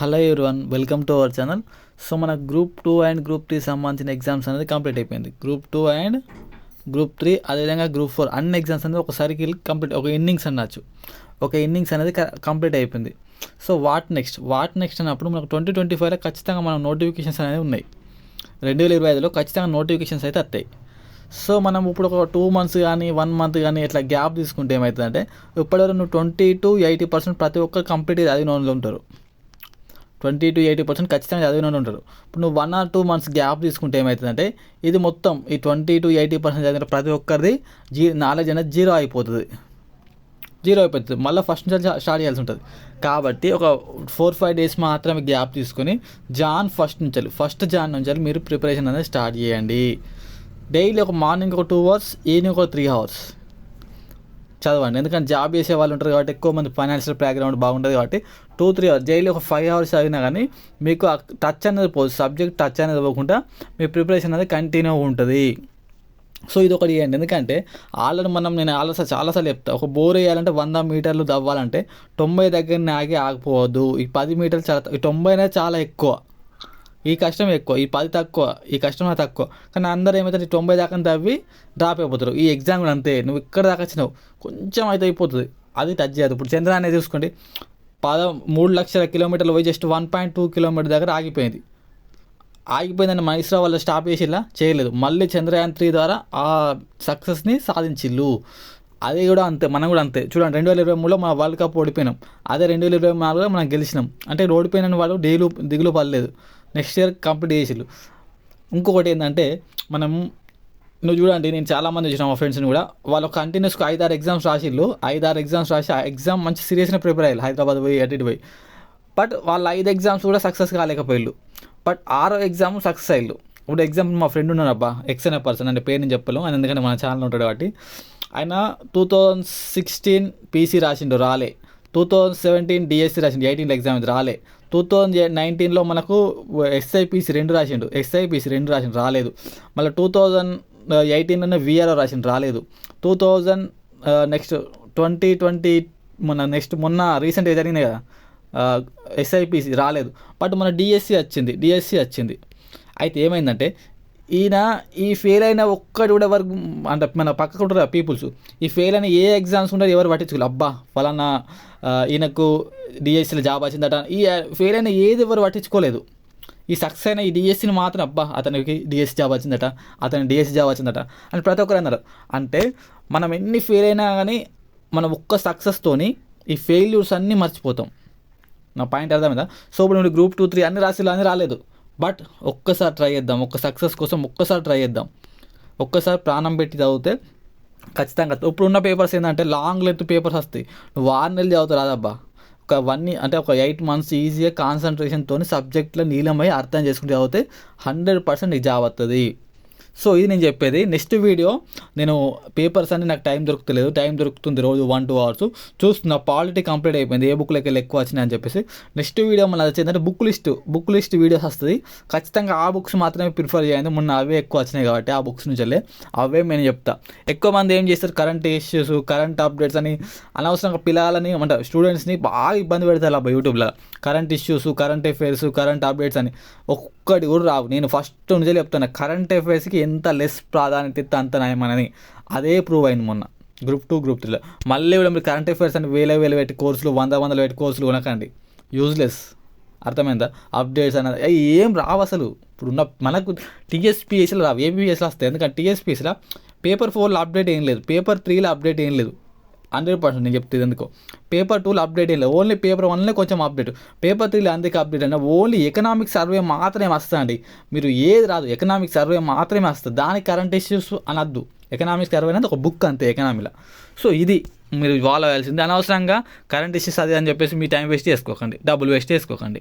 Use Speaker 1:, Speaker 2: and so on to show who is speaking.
Speaker 1: Hello one welcome to our channel. So మన group two and group three సంబంధించిన exams అనేది complete అయిపోయింది. Group two and group three అదేవిధంగా group four. అన్ని exams అనేది ఒకసారికి కంప్లీట్ ఒక ఇన్నింగ్స్ అనొచ్చు ఒక ఇన్నింగ్స్ అనేది కంప్లీట్ అయిపోయింది. So what next? What next అన్నప్పుడు మనకు ట్వంటీ ట్వంటీ ఫైవ్లో ఖచ్చితంగా మన నోటిఫికేషన్స్ అనేవి ఉన్నాయి. రెండు వేల ఇరవై ఐదులో ఖచ్చితంగా నోటిఫికేషన్స్ అయితే వస్తాయి. సో మనం ఇప్పుడు ఒక టూ మంత్స్ కానీ వన్ మంత్ కానీ ఇట్లా గ్యాప్ తీసుకుంటే ఏమవుతుందంటే ఇప్పటివరకు నువ్వు ట్వంటీ టు ఎయిటీ పర్సెంట్ ప్రతి ఒక్కరు కంప్లీట్ అది నోన్లో ఉంటారు. ట్వంటీ టు ఎయిటీ పర్సెంట్ ఖచ్చితంగా చదివిన ఉంటారు. ఇప్పుడు నువ్వు one or two months gap తీసుకుంటే ఏమవుతుందంటే ఇది మొత్తం ఈ ట్వంటీ టు ఎయిటీ పర్సెంట్ చదివిన ప్రతి ఒక్కరిది జీ నాలెడ్జ్ అనేది జీరో అయిపోతుంది. జీరో అయిపోతుంది. మళ్ళీ ఫస్ట్ నుంచి స్టార్ట్ చేయాల్సి ఉంటుంది. కాబట్టి ఒక ఫోర్ ఫైవ్ డేస్ మాత్రమే గ్యాప్ తీసుకొని జాన్ ఫస్ట్ నుంచి ఫస్ట్ జాన్ నుంచి మీరు ప్రిపరేషన్ అనేది స్టార్ట్ చేయండి. డైలీ ఒక మార్నింగ్ ఒక టూ అవర్స్ ఈవినింగ్ ఒక త్రీ అవర్స్ చదవండి. ఎందుకంటే జాబ్ చేసే వాళ్ళు ఉంటారు కాబట్టి ఎక్కువ మంది ఫైనాన్షియల్ బ్యాక్గ్రౌండ్ బాగుంటుంది కాబట్టి టూ త్రీ అవర్స్ డైలీ ఒక ఫైవ్ అవర్స్ చదివినా కానీ మీకు టచ్ అనేది పోదు. సబ్జెక్ట్ టచ్ అనేది పోకుండా మీ ప్రిపరేషన్ అనేది కంటిన్యూ ఉంటుంది. సో ఇది ఒకటి చేయండి. ఎందుకంటే ఆల్రెడీ మనం నేను ఆలస్య చాలాసార్లు చెప్తా. ఒక బోర్ వేయాలంటే వంద మీటర్లు తవ్వాలంటే తొంభై దగ్గరనే ఆగి ఆగిపోవద్దు. ఈ పది మీటర్లు చాలా ఈ తొంభై అనేది చాలా ఎక్కువ. ఈ కష్టం ఎక్కువ ఈ పది తక్కువ ఈ కష్టం తక్కువ. కానీ అందరూ ఏమైతే తొంభై దాకా తవ్వి డ్రాప్ అయిపోతారు. ఈ ఎగ్జామ్ కూడా అంతే నువ్వు ఇక్కడ దాకా వచ్చినావు కొంచెం అయితే అయిపోతుంది. అది టచ్ చేయదు. ఇప్పుడు చంద్రాన్ని చూసుకోండి. పద మూడు లక్షల కిలోమీటర్లు పోయి just one point two kilometre దగ్గర ఆగిపోయింది. ఆగిపోయిందని మన వాళ్ళు స్టాప్ చేసిలా చేయలేదు. మళ్ళీ చంద్రయాన్ త్రీ ద్వారా ఆ సక్సెస్ని సాధించిల్లు. అది కూడా అంతే మనం కూడా అంతే. చూడండి రెండు వేల ఇరవై మూడులో మన వరల్డ్ కప్ ఓడిపోయినాం. అదే రెండు వేల ఇరవై నాలుగులో మనం గెలిచినాం. అంటే ఓడిపోయిన వాళ్ళు డైలీ దిగులు పడలేదు. నెక్స్ట్ ఇయర్ కంప్లీట్ చేసిర్రు. ఇంకొకటి ఏంటంటే మనం నువ్వు చూడండి నేను చాలామంది చూసిన మా ఫ్రెండ్స్ని కూడా వాళ్ళు కంటిన్యూస్గా ఐదారు ఎగ్జామ్స్ రాసిళ్ళు ఐదారు ఎగ్జామ్స్ రాసి ఆ ఎగ్జామ్ మంచి సీరియస్గా ప్రిపేర్ అయ్యారు. హైదరాబాద్ పోయి అటు ఇటు పోయి. బట్ వాళ్ళ ఐదు ఎగ్జామ్స్ కూడా సక్సెస్ కాలేకపోయారు బట్ ఆరో ఎగ్జామ్ సక్సెస్ అయ్యారు. ఇప్పుడు ఎగ్జాంపుల్ మా ఫ్రెండ్ ఉన్నాడు అబ్బా ఎక్స్ అనే పర్సన్ అంటే పేరు నేను చెప్పలేము ఆయన ఎందుకంటే మన ఛానల్ ఉంటాడు కాబట్టి. ఆయన టూ థౌజండ్ సిక్స్టీన్ పీసీ రాసిండు రాలే. టూ థౌజండ్ సెవెంటీన్ డిఎస్సి రాసిండు ఎయిటీన్లో ఎగ్జామ్ ఇది రాలే. టూ థౌజండ్ నైన్టీన్లో మనకు ఎస్ఐపిసి రెండు రాసిండు ఎస్ఐపిసి రెండు రాసిండు రాలేదు. మళ్ళీ టూ థౌజండ్ ఎయిటీన్లోనే విఆర్ఓ రాసిండు రాలేదు. Two thousand next twenty twenty మొన్న నెక్స్ట్ మొన్న రీసెంట్గా జరిగింది కదా ఎస్ఐపిసి రాలేదు. బట్ మన డిఎస్సి వచ్చింది డిఎస్సి వచ్చింది. అయితే ఏమైందంటే ఈయన ఈ ఫెయిల్ అయిన ఒక్కటి కూడా ఎవరు అంటే మన పక్కకు ఉంటారు పీపుల్స్ ఈ ఫెయిల్ అయిన ఏ ఎగ్జామ్స్ ఉంటారు ఎవరు పట్టించుకోలేదు అబ్బా ఫలానా ఈయనకు డిఎస్సీలో జాబ్ వచ్చిందట. ఈ ఫెయిల్ అయిన ఏది ఎవరు పట్టించుకోలేదు. ఈ సక్సెస్ అయిన ఈ డిఎస్సిని మాత్రం అబ్బా అతనికి డిఎస్సి జాబ్ వచ్చిందట అతనికి డిఎస్సి జాబ్ వచ్చిందట అని ప్రతి ఒక్కరు అన్నారు. అంటే మనం ఎన్ని ఫెయిల్ అయినా కానీ మనం ఒక్క సక్సెస్తోని ఈ ఫెయిల్యూర్స్ అన్నీ మర్చిపోతాం. నా పాయింట్ అర్థమైందా? సో ఇప్పుడు నువ్వు గ్రూప్ టూ త్రీ అన్ని రాసిలు అన్నీ రాలేదు. బట్ ఒక్కసారి ట్రై చేద్దాం. ఒక్క సక్సెస్ కోసం ఒక్కసారి ట్రై చేద్దాం. ఒక్కసారి ప్రాణం పెట్టి చదివితే ఖచ్చితంగా ఇప్పుడు ఉన్న పేపర్స్ ఏంటంటే లాంగ్ లెంత్ పేపర్స్ వస్తాయి. నువ్వు ఆరు నెలలు చదువుతావు రాదబ్బా. ఒక వన్ అంటే ఒక ఎయిట్ మంత్స్ ఈజీగా కాన్సన్ట్రేషన్తో సబ్జెక్ట్లో నీలమై అర్థం చేసుకుంటే చదివితే హండ్రెడ్ పర్సెంట్ నీకు జాబ్ వస్తుంది సో ఇది నేను చెప్పేది. నెక్స్ట్ వీడియో నేను పేపర్స్ అన్ని నాకు టైం దొరుకుతలేదు. టైం దొరుకుతుంది రోజు వన్ టూ అవర్స్. చూస్తున్నా పాలిటీ కంప్లీట్ అయిపోయింది. ఏ బుక్లోకి వెళ్ళి ఎక్కువ వచ్చినాయి అని చెప్పేసి. నెక్స్ట్ వీడియో మళ్ళీ వచ్చిందంటే book list. Book list videos వస్తుంది. ఖచ్చితంగా ఆ బుక్స్ మాత్రమే ప్రిఫర్ చేయండి. మొన్న అవే ఎక్కువ వచ్చినాయి కాబట్టి ఆ బుక్స్ నుంచి వెళ్ళే అవే నేను చెప్తా. ఎక్కువ మంది ఏం చేస్తారు? కరెంట్ ఇష్యూస్ కరెంట్ అప్డేట్స్ అని అనవసరంగా పిల్లలని అంటే స్టూడెంట్స్ని బాగా ఇబ్బంది పెడతారు అబ్బా యూట్యూబ్లో. Current issues current affairs current updates అని. ఒక్కటి కూడా రావు. నేను ఫస్ట్ నుంచి చెప్తాను కరెంట్ అఫైర్స్కి ఎంత లెస్ ప్రాధాన్యత ఇస్తే అంత నయమనని అదే ప్రూవ్ అయింది మొన్న. గ్రూప్ టూ గ్రూప్ త్రీలో మళ్ళీ కూడా మీరు కరెంట్ అఫైర్స్ అని వేల వేల పెట్టి కోర్సులు వంద వందలు పెట్టి కోర్సులు కొనకండి. యూజ్లెస్ అర్థమైందా? అప్డేట్స్ అన్నది. ఏం రావు అసలు. ఇప్పుడున్న మనకు టీఎస్పీఎస్లో రావు. ఏపీఎస్లో వస్తాయి. ఎందుకంటే టీఎస్పీఎస్లో పేపర్ ఫోర్లో అప్డేట్ ఏం లేదు. పేపర్ త్రీలో అప్డేట్ ఏం లేదు. హండ్రెడ్ పర్సెంట్ నేను చెప్తే ఎందుకో. పేపర్ టూలో అప్డేట్ లేదు. ఓన్లీ పేపర్ వన్లో కొంచెం అప్డేట్ పేపర్ త్రీలో అందుకే అప్డేట్ అయినా ఓన్లీ ఎకనామిక్ సర్వే మాత్రమే వస్తుందండి మీరు ఏది రాదు. ఎకనామిక్ సర్వే మాత్రమే వస్తుంది. దానికి కరెంట్ ఇష్యూస్ అనద్దు. ఎకనామిక్స్ సర్వే అనేది ఒక బుక్ అంతే ఎకనామీలో సో ఇది మీరు ఫాలో అవ్వాల్సింది అనవసరంగా కరెంట్ ఇష్యూస్ అది అని చెప్పేసి మీ టైం వేస్ట్ చేసుకోకండి. డబ్బులు వేస్ట్ చేసుకోకండి.